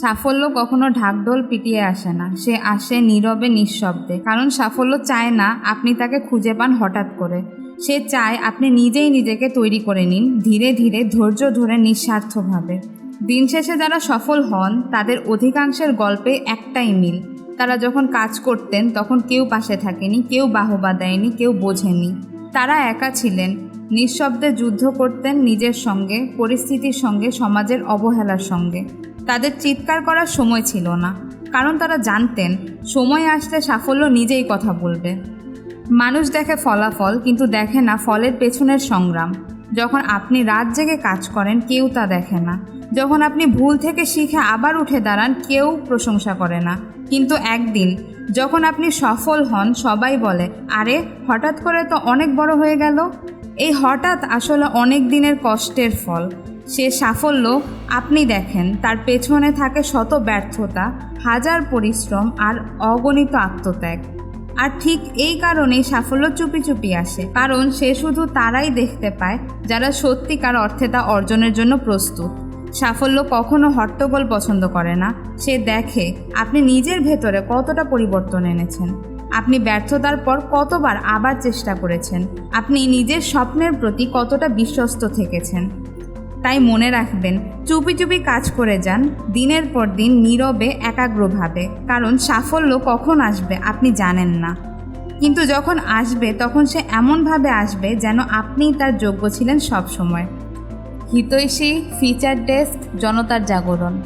সাফল্য কখনো ঢাকঢোল পিটিয়ে আসে না। সে আসে নীরবে নিঃশব্দে। কারণ সাফল্য চায় না আপনি তাকে খুঁজে পান হঠাৎ করে। সে চায় আপনি নিজেই নিজেকে তৈরি করে নিন, ধীরে ধীরে, ধৈর্য ধরে, নিঃস্বার্থভাবে। দিন শেষে যারা সফল হন, তাদের অধিকাংশের গল্পে একটাই মিল। তারা যখন কাজ করতেন, তখন কেউ পাশে থাকেনি, কেউ বাহবা দেয়নি, কেউ বোঝেনি। তারা একা ছিলেন নিঃশব্দে যুদ্ধ করতেন নিজের সঙ্গে, পরিস্থিতির সঙ্গে, সমাজের অবহেলার সঙ্গে। তাদের চিৎকার করার সময় ছিল না, কারণ তারা জানতেন, সময় আসলে সাফল্য নিজেই কথা বলবে। মানুষ দেখে ফলাফল, কিন্তু দেখে না ফলের পেছনের সংগ্রাম। যখন আপনি রাত জেগে কাজ করেন, কেউ তা দেখে না। যখন আপনি ভুল থেকে শিখে আবার উঠে দাঁড়ান, কেউ প্রশংসা করে না। কিন্তু একদিন, যখন আপনি সফল হন, সবাই বলে, আরে, হঠাৎ করে তো অনেক বড় হয়ে গেল। এই হঠাৎ আসলে অনেক দিনের কষ্টের ফল। সে সাফল্য আপনি দেখেন, তার পেছনে থাকে শত ব্যর্থতা, হাজার পরিশ্রম আর অগণিত আত্মত্যাগ। আর ঠিক এই কারণেই সাফল্য চুপি চুপি আসে, কারণ সে শুধু তারাই দেখতে পায় যারা সত্যিকার অর্থে তা অর্জনের জন্য প্রস্তুত। সাফল্য কখনো হট্টগোল পছন্দ করে না। সে দেখে আপনি নিজের ভেতরে কতটা পরিবর্তন এনেছেন। আপনি ব্যর্থতার পর কতবার আবার চেষ্টা করেছেন? আপনি নিজের স্বপ্নের প্রতি কতটা বিশ্বস্ত থেকেছেন? তাই মনে রাখবেন, চুপি চুপি কাজ করে যান, দিনের পর দিন নীরবে, একাগ্রভাবে। কারণ সাফল্য কখন আসবে আপনি জানেন না। কিন্তু যখন আসবে, তখন সে এমনভাবে আসবে যেন আপনিই তার যোগ্য ছিলেন সব সময় হিতৈষী, ফিচার ডেস্ক, জনতার জাগরণ।